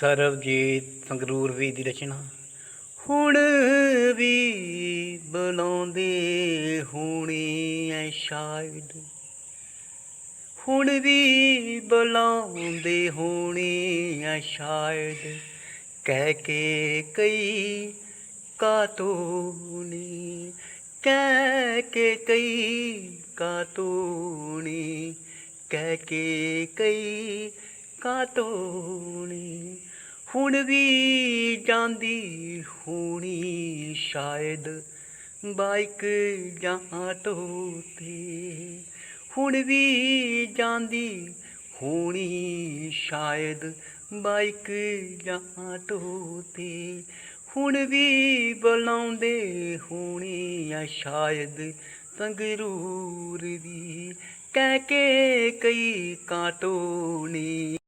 ਸਰਬਜੀਤ ਸੰਗਰੂਰ ਵੀ ਦੀ ਰਚਨਾ। ਹੁਣ ਵੀ ਬੁਲਾਉਂਦੇ ਹੋਣੀ ਐ ਸ਼ਾਇਦ। ਹੁਣ ਵੀ ਬੁਲਾਉਂਦੇ ਹੋਣੀ ਐ ਸ਼ਾਇਦ। ਕਹਿ ਕੇ ਕਈ ਕਾਤੋਣੀ ਕਹਿ ਕੇ ਕਈ ਕਾਤੋਣੀ ਕਹਿ ਕੇ ਕਈ ਕਾਤੋਣੀ ਹੁਣ ਵੀ ਜਾਂਦੀ ਹੋਣੀ ਸ਼ਾਇਦ ਬਾਈਕ ਜਾਂ ਟੋਤੇ ਹੁਣ ਵੀ ਜਾਂਦੀ ਹੋਣੀ ਸ਼ਾਇਦ ਬਾਈਕ ਜਾਂ ਟੋਤੇ ਹੁਣ ਵੀ ਬੁਲਾਉਂਦੇ ਹੋਣੀ ਆ ਸ਼ਾਇਦ ਸੰਗਰੂਰ ਦੀ ਕਹਿ ਕੇ ਕਈ ਕਾਟੋ ਨੀ।